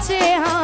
আছে হা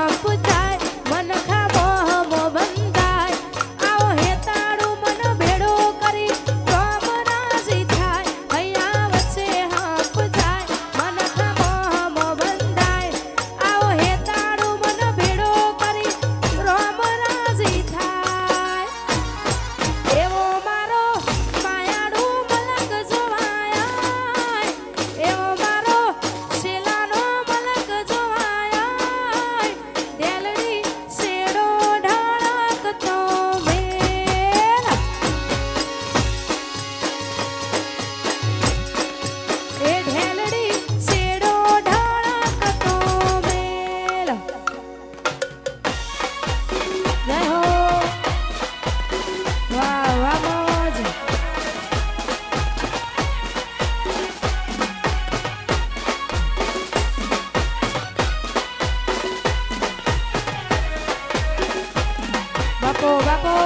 બાપો બાપો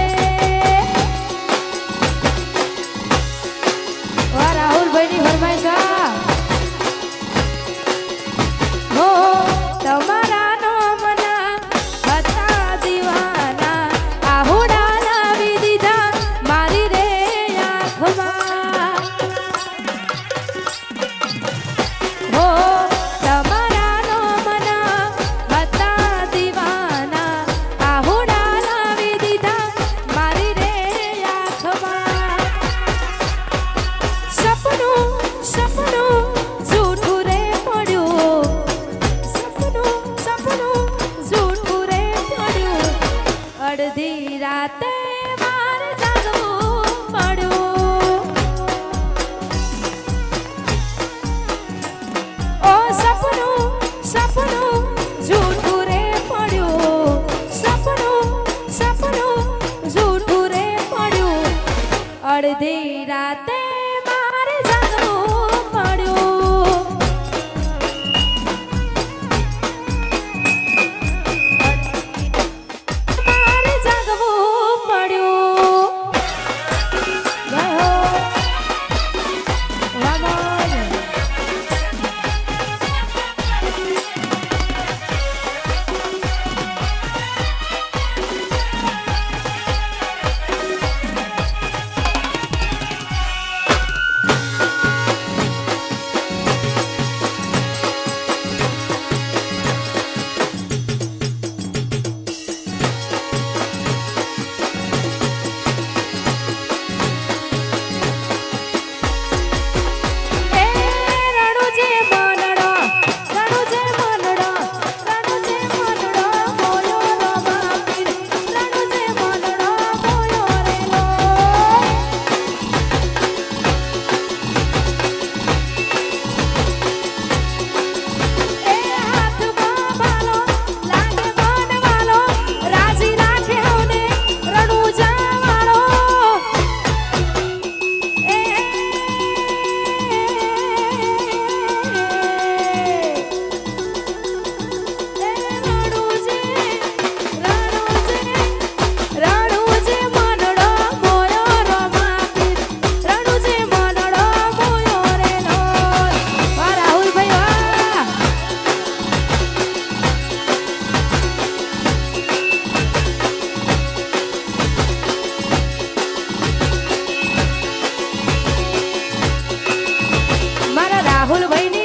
રાતે મારે જાગવું પડ્યું. ઓ સપનું સપનું જૂઠું રે પડ્યું. સપનું સપનું જૂઠું અડધી રાતે राहुल भाई ने